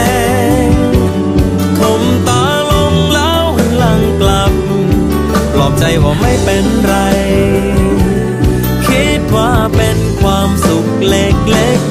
ง ใจว่าไม่เป็นไร คิดว่าเป็นความสุขเล็กๆ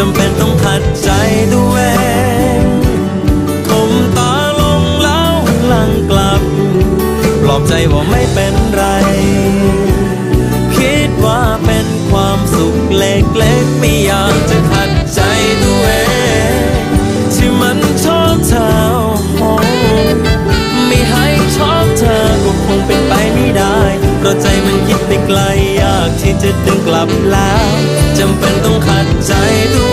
จำเป็นต้องขัดใจตัวเองคมตาลงแล้วลังกลับ ปลอบใจว่าไม่เป็นไร คิดว่าเป็นความสุขเล็กๆไม่อยากจะขัดใจตัวเองที่มันชอบเธอไม่ให้ชอบเธอก็คงเป็นไปไม่ได้เพราะใจมันคิดไปไกลอยากที่จะดึงกลับแล้วจำเป็นต้องขัดใจตัว